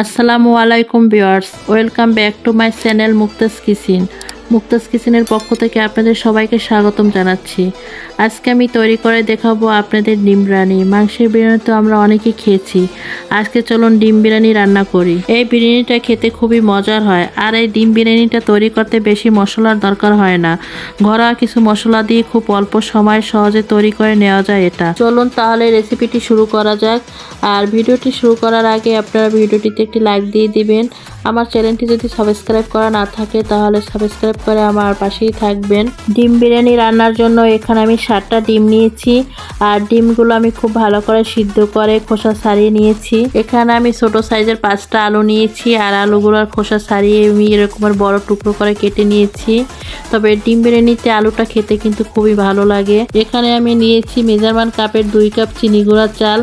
আসসালামু আলাইকুম viewers welcome back to my channel Mukta's kitchen. Mukta's কিচেনের পক্ষ থেকে আপনাদের সবাইকে স্বাগতম জানাচ্ছি। আজকে আমি তৈরি করে দেখাবো আপনাদের ডিম বিরিয়ানি মাংসের বিরিয়ানি তো আমরা অনেকেই খেয়েছি। আজকে চলুন ডিম বিরিয়ানি রান্না করি। এই বিরিয়ানিটা খেতে খুবই মজার হয়। আর এই ডিম বিরিয়ানিটা তৈরি করতে বেশি মশলার দরকার হয় না। ঘরোয়া কিছু মশলা দিয়ে খুব অল্প সময় সহজে তৈরি করে নেওয়া যায় এটা। চলুন তাহলে রেসিপিটি শুরু করা যাক। আর ভিডিওটি শুরু করার আগে আপনারা ভিডিওটিতে একটি লাইক দিয়ে দিবেন। আমার চ্যানেলটি যদি সাবস্ক্রাইব করা না থাকে, তাহলে সাবস্ক্রাইব করে আমার পাশেই থাকবেন। ডিম বিরিয়ানি রান্নার জন্য এখানে আমি সাতটা ডিম নিয়েছি, আর ডিমগুলো আমি খুব ভালো করে সিদ্ধ করে খোসা ছাড়িয়ে নিয়েছি। এখানে আমি ছোট সাইজের পাঁচটা আলু নিয়েছি, আর আলুগুলোর খোসা ছাড়িয়ে আমি এরকমের বড় টুকরো করে কেটে নিয়েছি। তবে ডিম বিরিয়ানিতে আলুটা খেতে কিন্তু খুবই ভালো লাগে। এখানে আমি নিয়েছি মেজারমান কাপের দুই কাপ চিনি গুঁড়া চাল,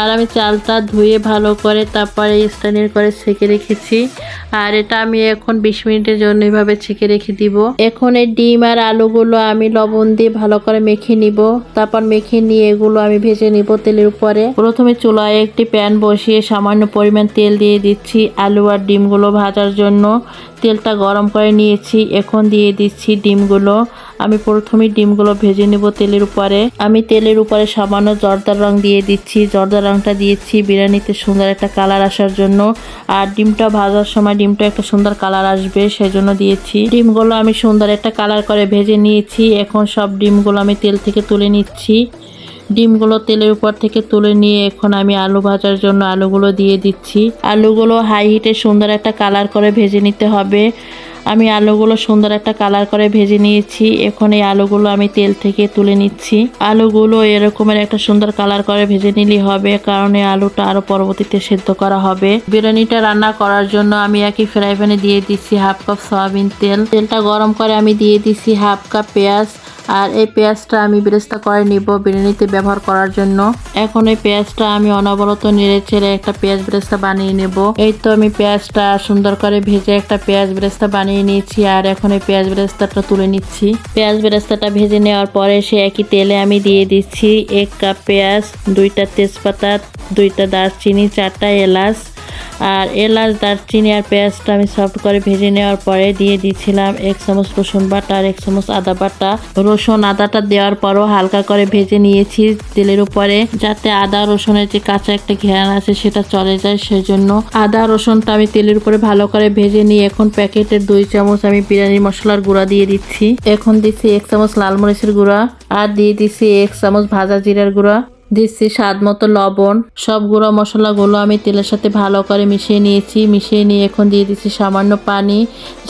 আর আমি চালটা ধুয়ে ভালো করে তারপরে স্ট্যান্ডের করে ছেঁকে রেখেছি। আর এটা আমি এখন বিশ মিনিটের জন্য এভাবে ছেঁকে রেখে দিব। এখন এই ডিম আর আলুগুলো আমি লবণ দিয়ে ভালো করে মেখে নিব। তারপর মেখে নিয়ে এগুলো আমি ভেজে নিব তেলের উপরে। প্রথমে চুলায় একটি প্যান বসিয়ে সামান্য পরিমাণ তেল দিয়ে দিচ্ছি আলু আর ডিমগুলো ভাজার জন্য। তেলটা গরম করে নিয়েছি। এখন দিয়ে দিচ্ছি ডিমগুলো। আমি প্রথমে ডিমগুলো ভেজে নেব তেলের উপরে। আমি তেলের উপরে সামান্য জর্দার রং দিয়ে দিচ্ছি। জর্দার রংটা দিয়েছি বিরিয়ানিতে সুন্দর একটা কালার আসার জন্য। আর ডিমটা ভাজার সময় ডিমটা একটা সুন্দর কালার আসবে, সেজন্য দিয়েছি। ডিমগুলো আমি সুন্দর একটা কালার করে ভেজে নিয়েছি। এখন সব ডিমগুলো আমি তেল থেকে তুলে নিচ্ছি। ডিমগুলো তেলের উপর থেকে তুলে নিয়ে এখন আমি আলু ভাজার জন্য আলুগুলো দিয়ে দিচ্ছি। আলুগুলো হাই হিটে সুন্দর একটা কালার করে ভেজে নিতে হবে। আমি আলুগুলো সুন্দর একটা কালার করে ভেজে নিয়েছি। এখন এই আলুগুলো আমি তেল থেকে তুলে নিচ্ছি। আলুগুলো এরকমের একটা সুন্দর কালার করে ভেজে নিলেই হবে, কারণ এই আলুটা আরও পরবর্তীতে সেদ্ধ করা হবে। বিরিয়ানিটা রান্না করার জন্য আমি একই ফ্রাই প্যানে দিয়ে দিচ্ছি হাফ কাপ সয়াবিন তেল। তেলটা গরম করে আমি দিয়ে দিচ্ছি হাফ কাপ পেঁয়াজ। আর এই পেঁয়াজটা আমি বেরেস্তা করে নিব বিরিয়ানিতে ব্যবহার করার জন্য। এখন এই পেঁয়াজটা আমি অনবরত নেড়ে ছেড়ে একটা পেঁয়াজ বেরেস্তা বানিয়ে নেব। এই তো আমি পেঁয়াজটা সুন্দর করে ভেজে একটা পেঁয়াজ বেরেস্তা বানিয়ে নিয়েছি আর এখন এই পেঁয়াজ বেরেস্তাটা তুলে নিচ্ছি। পেঁয়াজ বেরেস্তাটা ভেজে নেওয়ার পরে সে একই তেলে আমি দিয়ে দিচ্ছি এক কাপ পেঁয়াজ, দুইটা তেজপাতা, দুইটা দারচিনি, চারটা এলাচ এলাচ, দারচিনি আর পেঁয়াজটা আমি সফট করে ভেজে নেওয়ার পরে দিয়ে দিয়েছিলাম এক চামচ রসুন বাটা আর এক চামচ আদা বাটা। রসুন আদাটা দেওয়ার পরও হালকা করে ভেজে নিয়েছি তেলের উপরে যাতে আদা, রসুনের যে কাঁচা একটা ঘেরান আছে সেটা চলে যায় সেজন্য। আদা, রসুনটা আমি তেলের উপরে ভালো করে ভেজে নিয়ে এখন প্যাকেটের দুই চামচ আমি বিরিয়ানি মশলার গুঁড়া দিয়ে দিচ্ছি। এখন দিচ্ছি এক চামচ লাল মরিচের গুঁড়া আর দিয়ে দিচ্ছি এক চামচ ভাজা জিরার গুঁড়া। দিচ্ছি স্বাদ মতো লবণ। সব গুঁড়ো মশলাগুলো আমি তেলের সাথে ভালো করে মিশিয়ে নিয়েছি। মিশিয়ে নিয়ে এখন দিয়ে দিচ্ছি সামান্য পানি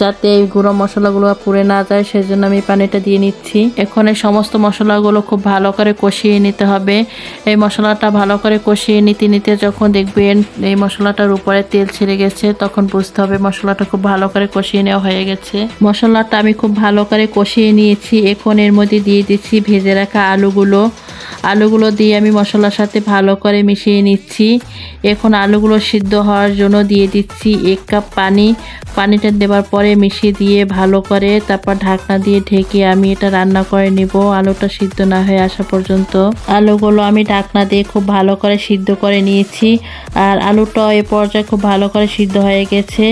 যাতে এই গুঁড়ো মশলাগুলো পুড়ে না যায়, সেজন্য আমি পানিটা দিয়ে নিচ্ছি। এখন এই সমস্ত মশলাগুলো খুব ভালো করে কষিয়ে নিতে হবে। এই মশলাটা ভালো করে কষিয়ে নিতে নিতে যখন দেখবেন এই মশলাটার উপরে তেল ছেড়ে গেছে, তখন বুঝতে হবে মশলাটা খুব ভালো করে কষিয়ে নেওয়া হয়ে গেছে। মশলাটা আমি খুব ভালো করে কষিয়ে নিয়েছি। এখন এর মধ্যে দিয়ে দিচ্ছি ভেজে রাখা আলুগুলো। আলুগুলো দিয়ে আমি মশলার সাথে ভালো করে মিশিয়ে নিচ্ছি। এখন আলুগুলো সিদ্ধ হওয়ার জন্য দিয়ে দিচ্ছি এক কাপ পানি। পানিটা দেওয়ার পরে মিশিয়ে দিয়ে ভালো করে তারপর ঢাকনা দিয়ে ঢেকে আমি এটা রান্না করে নিব। আলুটা সিদ্ধ না হয়ে আসা পর্যন্ত। আলুগুলো আমি ঢাকনা দিয়ে খুব ভালো করে সিদ্ধ করে নিয়েছি। আর আলুটা এ পর্যায়ে খুব ভালো করে সিদ্ধ হয়ে গেছে।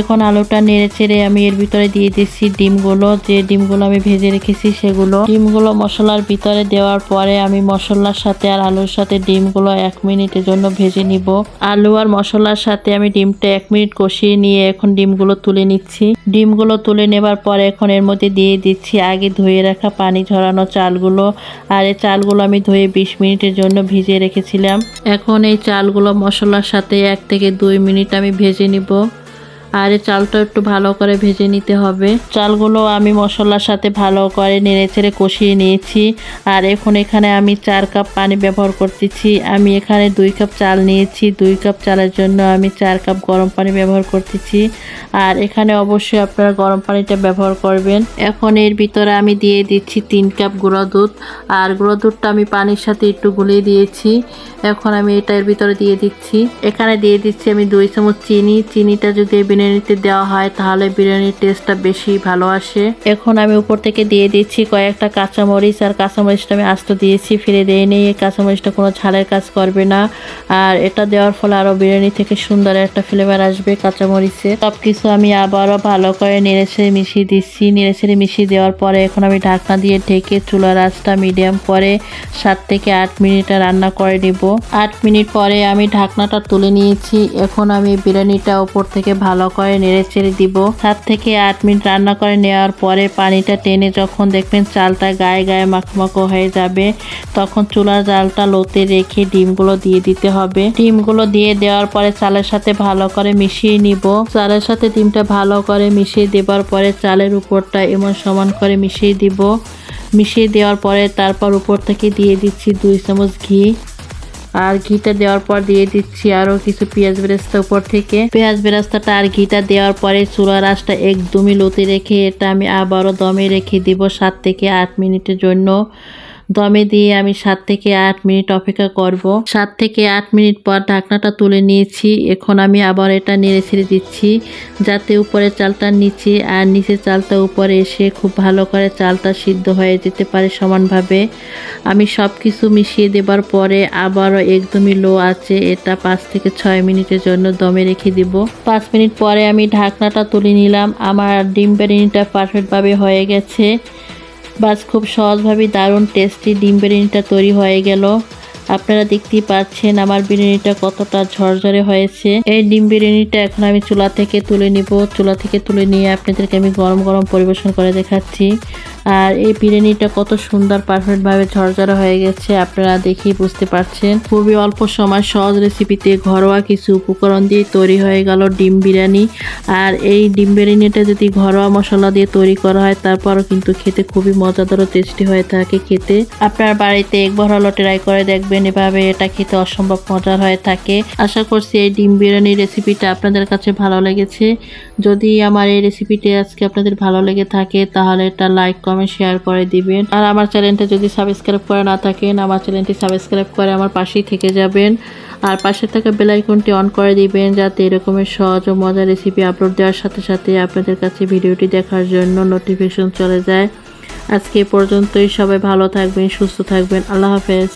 এখন আলুটা নেড়ে চেড়ে আমি এর ভিতরে দিয়ে দিচ্ছি ডিমগুলো। যে ডিমগুলো আমি ভেজে রেখেছি সেগুলো। ডিমগুলো মশলার ভিতরে দেওয়ার পরে আমি মশলার সাথে আর আলুর সাথে ডিমগুলো এক মিনিটের জন্য ভেজে নিব। আলু আর মশলার সাথে আমি ডিমটা এক মিনিট কষিয়ে নিয়ে এখন ডিমগুলো তুলে নিচ্ছি। ডিমগুলো তুলে নেবার পরে এখন এর মধ্যে দিয়ে দিচ্ছি আগে ধুয়ে রাখা পানি ঝরানো চালগুলো। আর এই চালগুলো আমি ধুয়ে বিশ মিনিটের জন্য ভিজিয়ে রেখেছিলাম। এখন এই চালগুলো মশলার সাথে এক থেকে দুই মিনিট আমি ভেজে নিব। আর এই চালটা একটু ভালো করে ভেজে নিতে হবে। চালগুলো আমি মশলার সাথে ভালো করে নেড়ে ছেড়ে কষিয়ে নিয়েছি। আর এখন এখানে আমি চার কাপ পানি ব্যবহার করতেছি। আমি এখানে দুই কাপ চাল নিয়েছি। দুই কাপ চালের জন্য আমি চার কাপ গরম পানি ব্যবহার করতেছি। আর এখানে অবশ্যই আপনারা গরম পানিটা ব্যবহার করবেন। এখন এর ভিতরে আমি দিয়ে দিচ্ছি তিন কাপ গুঁড়ো দুধ। আর গুঁড়ো দুধটা আমি পানির সাথে একটু গুলিয়ে দিয়েছি। এখন আমি এটা এর ভিতরে দিয়ে দিচ্ছি। এখানে দিয়ে দিচ্ছি আমি দুই চামচ চিনি। চিনিটা যদি বিরিয়ানিতে দেওয়া হয়, তাহলে বিরিয়ানির টেস্টটা বেশি ভালো আসে। এখন আমি উপর থেকে দিয়ে দিচ্ছি কয়েকটা কাঁচামরিচ আর কাঁচামরিচটা আমি আস্ত দিয়েছি ফিরে দিয়ে নিই এই কাঁচামরিচটা কোনো ঝালের কাজ করবে না। আর এটা দেওয়ার ফলে আরও বিরিয়ানি থেকে সুন্দর একটা ফ্লেভার আসবে কাঁচামরিচে। সব কিছু আমি আবারও ভালো করে নেড়েছেড়ে মিশিয়ে দিচ্ছি। নেড়েছেড়ে মিশিয়ে দেওয়ার পরে এখন আমি ঢাকনা দিয়ে ঢেকে চুলার আঁচটা মিডিয়াম করে সাত থেকে আট মিনিট রান্না করে নিব। আট মিনিট পরে আমি ঢাকনাটা তুলে নিয়েছি। এখন আমি বিরিয়ানিটা উপর থেকে ভালো করে নেড়ে চেড়ে দিব। সাত থেকে আট মিনিট রান্না করে নেওয়ার পরে পানিটা টেনে যখন দেখবেন চালটা গায়ে গায়ে মাখমাখো হয়ে যাবে, তখন চুলার জালটা লোতে রেখে ডিমগুলো দিয়ে দিতে হবে। ডিমগুলো দিয়ে দেওয়ার পরে চালের সাথে ভালো করে মিশিয়ে নিব। চালের সাথে ডিমটা ভালো করে মিশিয়ে দেওয়ার পরে চালের উপরটা এমন সমান করে মিশিয়ে দিব। মিশিয়ে দেওয়ার পরে তারপর উপর থেকে দিয়ে দিচ্ছি দুই চামচ ঘি। আর ঘিটা দেওয়ার পর দিয়ে দিচ্ছি আরও কিছু পেঁয়াজ বেরেস্তা উপর থেকে। পেঁয়াজ বেরাস্তাটা আর ঘিটা দেওয়ার পরে চুলা রাসটা একদমই লতে রেখে এটা আমি আবারও দমে রেখে দিব সাত থেকে আট মিনিটের জন্য। দমে দিয়ে আমি সাত থেকে আট মিনিট অপেক্ষা করব। সাত থেকে আট মিনিট পর ঢাকনাটা তুলে নিয়েছি। এখন আমি আবার এটা নেড়ে ছেড়ে দিচ্ছি, যাতে উপরে চালটা নিচে আর নিচে চালটা উপরে এসে খুব ভালো করে চালটা সিদ্ধ হয়ে যেতে পারে সমানভাবে। আমি সব কিছু মিশিয়ে দেবার পরে আবারও একদমই লো আছে, এটা পাঁচ থেকে ছয় মিনিটের জন্য দমে রেখে দিব। পাঁচ মিনিট পরে আমি ঢাকনাটা তুলে নিলাম। আমার ডিম বিরিয়ানিটা পারফেক্টভাবে হয়ে গেছে। বাস খুব সহজভাবেই দারুণ টেস্টি ডিম বিরিয়ানিটা তৈরি হয়ে গেল। আপনারা দেখতেই পাচ্ছেন আমার বিরিয়ানিটা কতটা ঝরঝরে হয়েছে। এই ডিম বিরিয়ানিটা এখন আমি চুলা থেকে তুলে নিব। চুলা থেকে তুলে নিয়ে আপনাদেরকে আমি গরম গরম পরিবেশন করে দেখাচ্ছি। আর এই বিরিয়ানিটা কত সুন্দর পারফেক্টভাবে ঝরঝরে হয়ে গেছে, আপনারা দেখেই বুঝতে পারছেন। খুবই অল্প সময় সহজ রেসিপিতে ঘরোয়া কিছু উপকরণ দিয়ে তৈরি হয়ে গেল ডিম বিরিয়ানি। আর এই ডিম বিরিয়ানিটা যদি ঘরোয়া মশলা দিয়ে তৈরি করা হয়, তারপরও কিন্তু খেতে খুবই মজাদার ও টেস্টি হয়ে থাকে খেতে। আপনার বাড়িতে একবার হলো ট্রাই করে দেখবেন। এভাবে এটা খেতে অসম্ভব মজার হয়ে থাকে। আশা করছি এই ডিম বিরিয়ানির রেসিপিটা আপনাদের কাছে ভালো লেগেছে। যদি আমার এই রেসিপিটি আজকে আপনাদের ভালো লেগে থাকে, তাহলে এটা লাইক কমেন্ট শেয়ার করে দিবেন। আর আমার চ্যানেলটা যদি সাবস্ক্রাইব করে না থাকেন, আমার চ্যানেলটি সাবস্ক্রাইব করে আমার পাশেই থেকে যাবেন। আর পাশে থাকা বেল আইকনটি অন করে দিবেন, যাতে এরকমের সহজ ও মজার রেসিপি আপলোড দেওয়ার সাথে সাথে আপনাদের কাছে ভিডিওটি দেখার জন্য নোটিফিকেশন চলে যায়। আজকে পর্যন্তই, সবাই ভালো থাকবেন, সুস্থ থাকবেন, আল্লাহ হাফেজ।